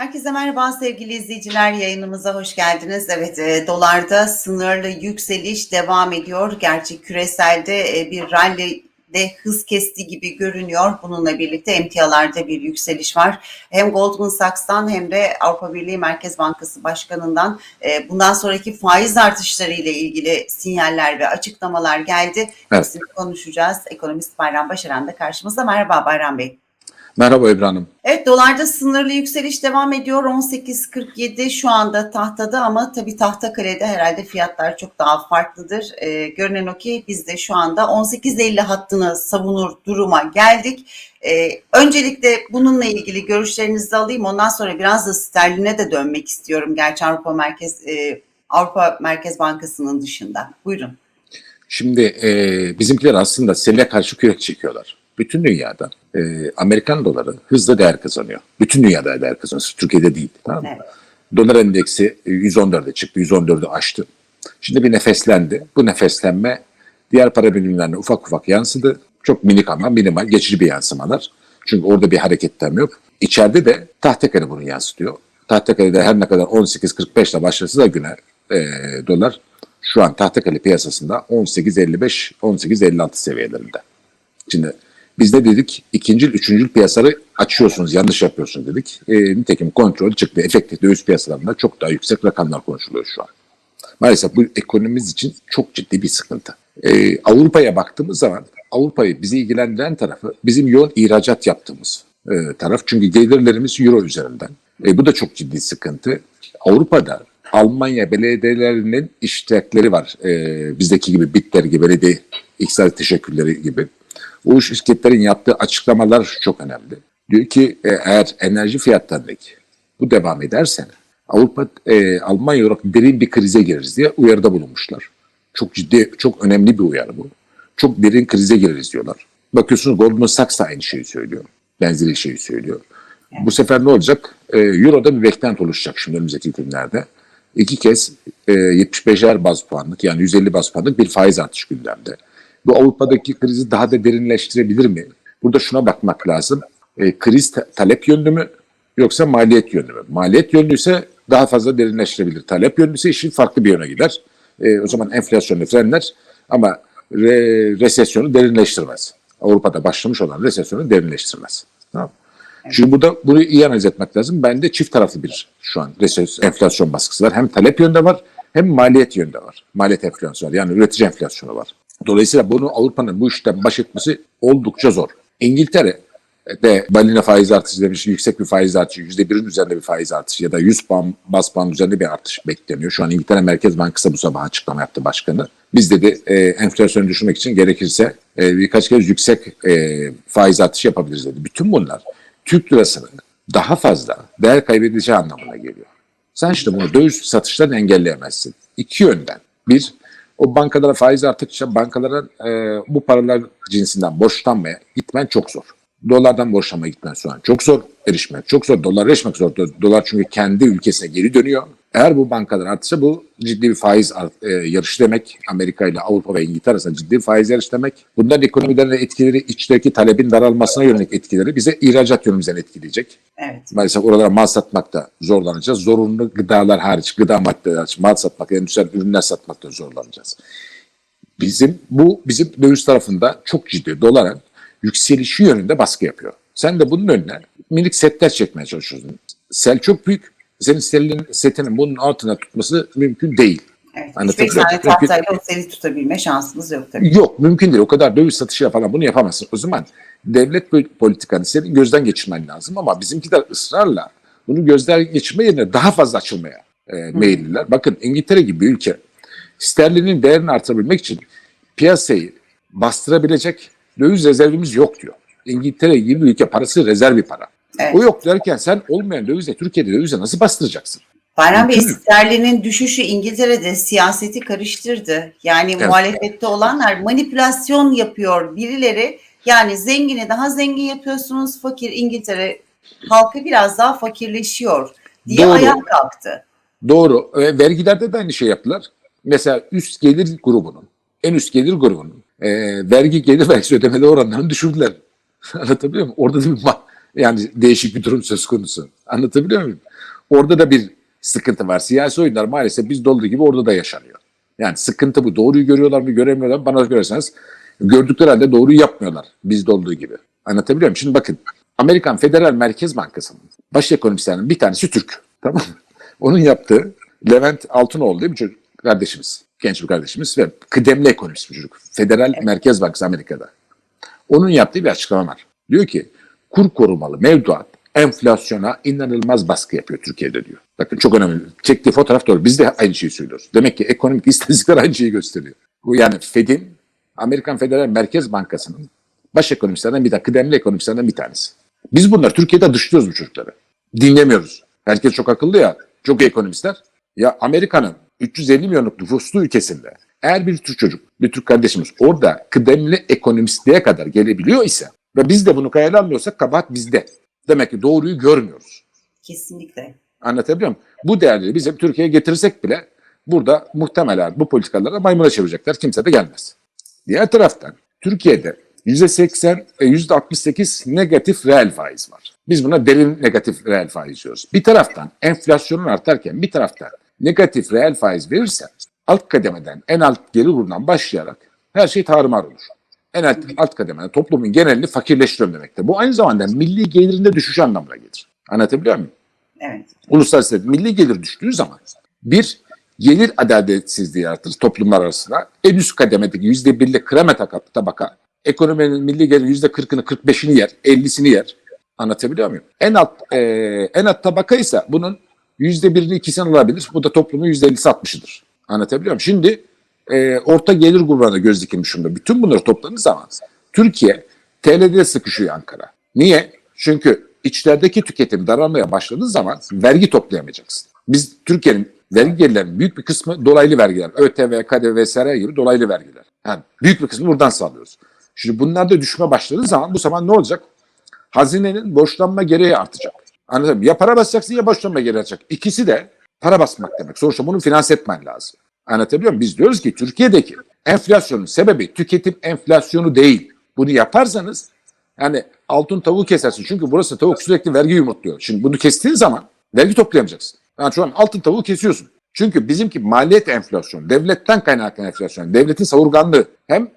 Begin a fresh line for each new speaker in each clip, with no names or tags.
Herkese merhaba sevgili izleyiciler yayınımıza hoş geldiniz. Evet e, dolarda sınırlı yükseliş devam ediyor. Gerçi küreselde e, bir rally de hız kesti gibi görünüyor. Bununla birlikte emtialarda bir yükseliş var. Hem Goldman Sachs'tan hem de Avrupa Birliği Merkez Bankası Başkanı'ndan e, bundan sonraki faiz artışları ile ilgili sinyaller ve açıklamalar geldi.
Evet.
Hepsini konuşacağız. Ekonomist Bayram Başaran da karşımızda. Merhaba Bayram Bey.
Merhaba Ebru Hanım.
Evet dolarda sınırlı yükseliş devam ediyor. 18.47 şu anda tahtada ama tabii Tahtakale'de herhalde fiyatlar çok daha farklıdır. Ee, görünen o ki biz de şu anda 18.50 hattını savunur duruma geldik. Ee, öncelikle bununla ilgili görüşlerinizi alayım. Ondan sonra biraz da sterline de dönmek istiyorum. Gerçi Avrupa Merkez e, Avrupa Merkez Bankası'nın dışında. Buyurun.
Şimdi e, bizimkiler aslında sele karşı kürek çekiyorlar. Bütün dünyada e, Amerikan doları hızla değer kazanıyor. Bütün dünyada değer kazanıyor. Türkiye'de değil. Tamam mı?
Evet.
Dolar endeksi e, 114'e çıktı. 114'ü aştı. Şimdi bir nefeslendi. Bu nefeslenme diğer para birimlerine ufak ufak yansıdı. Çok minik ama minimal, geçici bir yansımalar. Çünkü orada bir hareketlenme yok. İçeride de Tahtakale bunu yansıtıyor. Tahtakale'de her ne kadar 18.45 ile başlasa da güne e, dolar şu an Tahtakale piyasasında 18.55, 18.56 seviyelerinde. Şimdi biz de dedik ikinci, üçüncü piyasaları açıyorsunuz, yanlış yapıyorsunuz dedik. E, nitekim kontrol çıktı. Efektif döviz piyasalarında çok daha yüksek rakamlar konuşuluyor şu an. Maalesef bu ekonomimiz için çok ciddi bir sıkıntı. E, Avrupa'ya baktığımız zaman Avrupa'yı bizi ilgilendiren tarafı bizim yoğun ihracat yaptığımız e, taraf. Çünkü gelirlerimiz euro üzerinden. E, bu da çok ciddi sıkıntı. Avrupa'da Almanya belediyelerinin iştirakleri var. E, bizdeki gibi BİT'ler gibi belediye iktisadi teşekkürleri gibi. Bu şirketlerin yaptığı açıklamalar çok önemli. Diyor ki e, eğer enerji fiyatlarındaki bu devam ederse Avrupa, e, Almanya olarak derin bir krize gireriz diye uyarıda bulunmuşlar. Çok ciddi, çok önemli bir uyarı bu. Çok derin krize gireriz diyorlar. Bakıyorsunuz Goldman Sachs da aynı şeyi söylüyor. Benzeri şeyi söylüyor. Bu sefer ne olacak? E, Euro'da bir beklenti oluşacak şimdi önümüzdeki günlerde. İki kez e, 75'er baz puanlık yani 150 baz puanlık bir faiz artışı gündemde. Bu Avrupa'daki krizi daha da derinleştirebilir mi? Burada şuna bakmak lazım. E, kriz ta- talep yönlü mü yoksa maliyet yönlü mü? Maliyet yönlü daha fazla derinleştirebilir. Talep yönlü işin farklı bir yöne gider. E, o zaman enflasyonu frenler ama re- resesyonu derinleştirmez. Avrupa'da başlamış olan resesyonu derinleştirmez. Tamam? Çünkü burada bunu iyi analiz etmek lazım. Bende çift taraflı bir şu an resesyon, enflasyon baskısı var. Hem talep yönde var hem maliyet yönde var. Maliyet enflasyonu var. Yani üretici enflasyonu var. Dolayısıyla bunu Avrupa'nın bu işten baş etmesi oldukça zor. İngiltere de balina faiz artışı demiş, yüksek bir faiz artışı, %1'in üzerinde bir faiz artışı ya da 100 puan, bas puan üzerinde bir artış bekleniyor. Şu an İngiltere Merkez Bankası bu sabah açıklama yaptı başkanı. Biz dedi e, enflasyonu düşürmek için gerekirse e, birkaç kez yüksek e, faiz artışı yapabiliriz dedi. Bütün bunlar Türk lirasının daha fazla değer kaybedeceği anlamına geliyor. Sen işte bunu döviz satışlarını engelleyemezsin. İki yönden. Bir, o bankalara faiz arttıkça bankalara e, bu paralar cinsinden borçlanmaya gitmen çok zor. Dolardan borçlanmaya gitmen şu an çok zor. Erişmek çok zor. Dolar erişmek zor. Do- Dolar çünkü kendi ülkesine geri dönüyor. Eğer bu bankalar artsa bu ciddi bir faiz e, yarışı demek. Amerika ile Avrupa ve İngiltere arasında ciddi bir faiz yarışı demek. Bunların ekonomilerine etkileri, içteki talebin daralmasına yönelik etkileri bize ihracat yönümüzden etkileyecek.
Evet.
Maalesef oralara mal satmakta zorlanacağız. Zorunlu gıdalar hariç, gıda maddeleri hariç mal satmak, endüstriyel ürünler satmakta zorlanacağız. Bizim bu bizim döviz tarafında çok ciddi doların yükselişi yönünde baskı yapıyor. Sen de bunun önüne minik setler çekmeye çalışıyorsun. Sel çok büyük. Senin selin, setinin bunun altına tutması mümkün değil.
Evet.
Anlatabiliyor
3-5 tane
muyum? Mümkün-
o seni tutabilme şansımız yok tabii.
Yok mümkün değil. O kadar döviz satışıyla falan bunu yapamazsın. O zaman devlet pol- politikanı senin gözden geçirmen lazım ama bizimkiler ısrarla bunu gözden geçirme yerine daha fazla açılmaya e, meyilliler. Bakın İngiltere gibi bir ülke sterlinin değerini artırabilmek için piyasayı bastırabilecek döviz rezervimiz yok diyor. İngiltere gibi bir ülke parası rezerv bir para.
Evet.
O yok derken sen olmayan dövizle Türkiye'de dövize nasıl bastıracaksın?
Bayram Bey sterlinin düşüşü İngiltere'de siyaseti karıştırdı. Yani
Evet.
muhalefette olanlar manipülasyon yapıyor birileri. Yani zengini daha zengin yapıyorsunuz, fakir İngiltere halkı biraz daha fakirleşiyor diye
Doğru.
ayağa kalktı.
Doğru. E, vergilerde de aynı şey yaptılar. Mesela üst gelir grubunun, en üst gelir grubunun e, vergi gelir vergisi ödemeli oranlarını düşürdüler. Anlatabiliyor muyum? Orada da bir ma- Yani değişik bir durum söz konusu. Anlatabiliyor muyum? Orada da bir sıkıntı var. Siyasi oyunlar maalesef biz dolduğu gibi orada da yaşanıyor. Yani sıkıntı bu. Doğruyu görüyorlar mı göremiyorlar mı? Bana görerseniz gördükleri halde doğruyu yapmıyorlar. Bizde olduğu gibi. Anlatabiliyor muyum? Şimdi bakın Amerikan Federal Merkez Bankası'nın baş ekonomistlerinden bir tanesi Türk. Tamam mı? Onun yaptığı Levent Altınoğlu değil mi çocuk kardeşimiz? Genç bir kardeşimiz ve kıdemli ekonomist bir çocuk. Federal Merkez Bankası Amerika'da. Onun yaptığı bir açıklama var. Diyor ki kur korumalı mevduat enflasyona inanılmaz baskı yapıyor Türkiye'de diyor. Bakın çok önemli. Çektiği fotoğraf doğru. Biz de aynı şeyi söylüyoruz. Demek ki ekonomik istatistikler aynı şeyi gösteriyor. Bu yani Fed'in Amerikan Federal Merkez Bankası'nın baş ekonomistlerinden bir tanesi, kıdemli ekonomistlerinden bir tanesi. Biz bunlar Türkiye'de dışlıyoruz bu çocukları. Dinlemiyoruz. Herkes çok akıllı ya. Çok ekonomistler. Ya Amerika'nın 350 milyonluk nüfuslu ülkesinde eğer bir Türk çocuk, bir Türk kardeşimiz orada kıdemli ekonomistliğe kadar gelebiliyor ise ve biz de bunu kayale almıyorsak kabahat bizde. Demek ki doğruyu görmüyoruz.
Kesinlikle.
Anlatabiliyor muyum? Bu değerleri bizim Türkiye'ye getirirsek bile burada muhtemelen bu politikalara maymuna çevirecekler. Kimse de gelmez. Diğer taraftan Türkiye'de %80, e, %68 negatif reel faiz var. Biz buna derin negatif reel faiz diyoruz. Bir taraftan enflasyonun artarken bir taraftan negatif reel faiz verirsen alt kademeden en alt gelir grubundan başlayarak her şey tarumar olur. En alt, alt kademeden toplumun genelini fakirleştiriyorum demektir. Bu aynı zamanda milli gelirinde düşüş anlamına gelir. Anlatabiliyor muyum?
Evet.
uluslararası milli gelir düştüğü zaman bir gelir adaletsizliği yaratır toplumlar arasında. En üst kademedeki yüzde birlik taka- tabaka ekonominin milli gelir yüzde kırkını, kırk beşini yer, ellisini yer. Anlatabiliyor muyum? En alt e, en alt tabaka ise bunun yüzde birini ikisini alabilir. Bu da toplumun yüzde ellisi altmışıdır. Anlatabiliyor muyum? Şimdi e, orta gelir grubuna göz dikilmiş durumda. Bütün bunları topladığınız zaman Türkiye TL'de sıkışıyor Ankara. Niye? Çünkü içlerdeki tüketim daralmaya başladığı zaman vergi toplayamayacaksın. Biz Türkiye'nin vergi gelirlerinin büyük bir kısmı dolaylı vergiler. ÖTV, KDV vesaire gibi dolaylı vergiler. Yani büyük bir kısmı buradan sağlıyoruz. Şimdi bunlar da düşme başladığı zaman bu zaman ne olacak? Hazinenin borçlanma gereği artacak. Anladın mı? Ya para basacaksın ya borçlanma gereği artacak. İkisi de para basmak demek. Sonuçta bunu finanse etmen lazım. Anlatabiliyor muyum? Biz diyoruz ki Türkiye'deki enflasyonun sebebi tüketim enflasyonu değil. Bunu yaparsanız yani altın tavuğu kesersin. Çünkü burası tavuk sürekli vergi yumurtluyor. Şimdi bunu kestiğin zaman vergi toplayamayacaksın. Yani şu an altın tavuğu kesiyorsun. Çünkü bizimki maliyet enflasyonu, devletten kaynaklanan enflasyon, devletin savurganlığı hem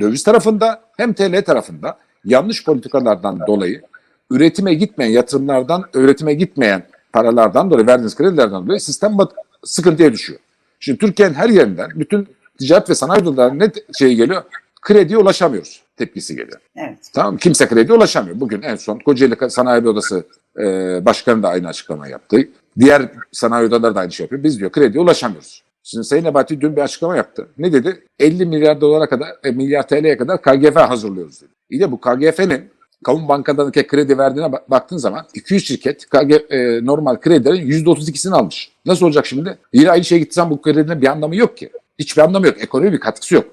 döviz tarafında hem TL tarafında yanlış politikalardan dolayı üretime gitmeyen yatırımlardan, üretime gitmeyen paralardan dolayı, verdiğiniz kredilerden dolayı sistem sıkıntıya düşüyor. Şimdi Türkiye'nin her yerinden bütün ticaret ve sanayi odalarına ne şey geliyor? Krediye ulaşamıyoruz tepkisi geliyor.
Evet.
Tamam? Kimse krediye ulaşamıyor. Bugün en son Kocaeli Sanayi Odası e, Başkanı da aynı açıklama yaptı. Diğer sanayi odaları da aynı şey yapıyor. Biz diyor krediye ulaşamıyoruz. Şimdi Sayın Nebati dün bir açıklama yaptı. Ne dedi? 50 milyar dolara kadar, e, milyar TL'ye kadar KGF hazırlıyoruz dedi. İyi de bu KGF'nin kamu bankalarındaki kredi verdiğine bak- baktığın zaman 200 şirket KG, e, normal kredilerin %32'sini almış. Nasıl olacak şimdi? Yine aynı şeye gitsen bu kredinin bir anlamı yok ki. Hiçbir anlamı yok. Ekonomi bir katkısı yok.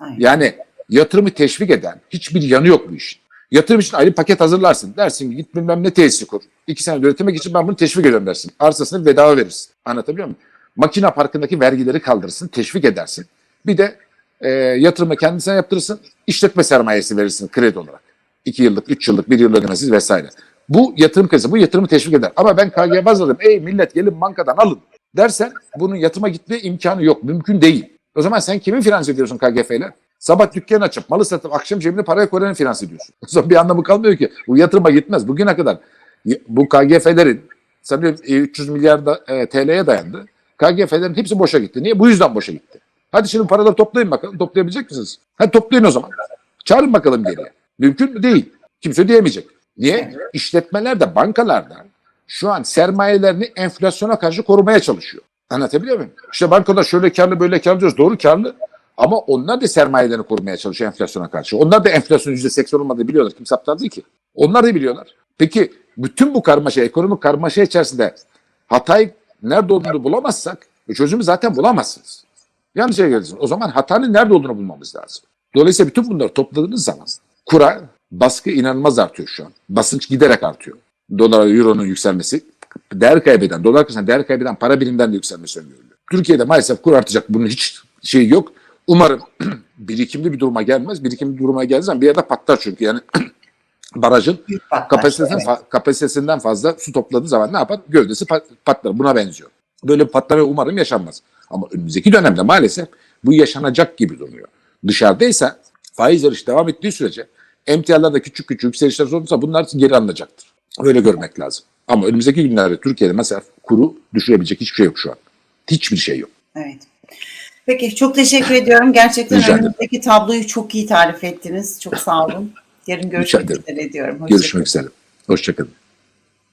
Aynen.
Yani yatırımı teşvik eden hiçbir yanı yok bu işin. Yatırım için ayrı paket hazırlarsın. Dersin ki git bilmem ne tesisi kur. İki sene üretmek için ben bunu teşvik ediyorum dersin. Arsasını bedava verirsin. Anlatabiliyor muyum? Makine parkındaki vergileri kaldırırsın, teşvik edersin. Bir de e, yatırımı kendisine yaptırırsın, işletme sermayesi verirsin kredi olarak. İki yıllık, üç yıllık, bir yıl ödemesiz vesaire. Bu yatırım kredisi, bu yatırımı teşvik eder. Ama ben KGB hazırladım, ey millet gelin bankadan alın dersen bunun yatıma gitme imkanı yok, mümkün değil. O zaman sen kimin finanse ediyorsun KGF ile? Sabah dükkan açıp malı satıp akşam cebine parayı koyanın finanse ediyorsun. O zaman bir anlamı kalmıyor ki. Bu yatırıma gitmez. Bugüne kadar bu KGF'lerin sanıyorum e, 300 milyar da, e, TL'ye dayandı. KGF'lerin hepsi boşa gitti. Niye? Bu yüzden boşa gitti. Hadi şimdi paraları toplayın bakalım. Toplayabilecek misiniz? Hadi toplayın o zaman. Çağırın bakalım geriye. Mümkün mü? Değil. Kimse diyemeyecek. Niye? İşletmeler de bankalarda şu an sermayelerini enflasyona karşı korumaya çalışıyor. Anlatabiliyor muyum? İşte bankalar şöyle karlı böyle karlı diyoruz. Doğru karlı. Ama onlar da sermayelerini korumaya çalışıyor enflasyona karşı. Onlar da enflasyon %80 olmadığını biliyorlar. Kimse aptal değil ki. Onlar da biliyorlar. Peki bütün bu karmaşa, ekonomik karmaşa içerisinde hatayı nerede olduğunu bulamazsak e, çözümü zaten bulamazsınız. Yanlış şeye gelirsiniz. O zaman hatanın nerede olduğunu bulmamız lazım. Dolayısıyla bütün bunları topladığınız zaman kura baskı inanılmaz artıyor şu an. Basınç giderek artıyor. Dolar, euronun yükselmesi değer kaybeden, dolar karşısında değer kaybeden para birimden de yükselmesi öngörülüyor. Türkiye'de maalesef kur artacak. Bunun hiç şeyi yok. Umarım birikimli bir duruma gelmez. Birikimli bir duruma gelirsen bir yerde patlar çünkü. Yani Barajın
patlar.
kapasitesinden,
Evet.
kapasitesinden fazla su topladığı zaman ne yapar? Gövdesi pat- patlar. Buna benziyor. Böyle bir patlama umarım yaşanmaz. Ama önümüzdeki dönemde maalesef bu yaşanacak gibi duruyor. Dışarıdaysa faiz yarışı devam ettiği sürece emtialarda küçük küçük yükselişler olursa bunlar geri alınacaktır. Öyle görmek lazım. Ama önümüzdeki günlerde Türkiye'de mesela kuru düşürebilecek hiçbir şey yok şu an. Hiçbir şey yok.
Evet. Peki çok teşekkür ediyorum. Gerçekten
Rica ederim.
önümüzdeki tabloyu çok iyi tarif ettiniz. Çok sağ olun. Yarın görüşmek
ederim.
üzere diyorum. Hoşça
Görüşmek üzere. Hoşçakalın.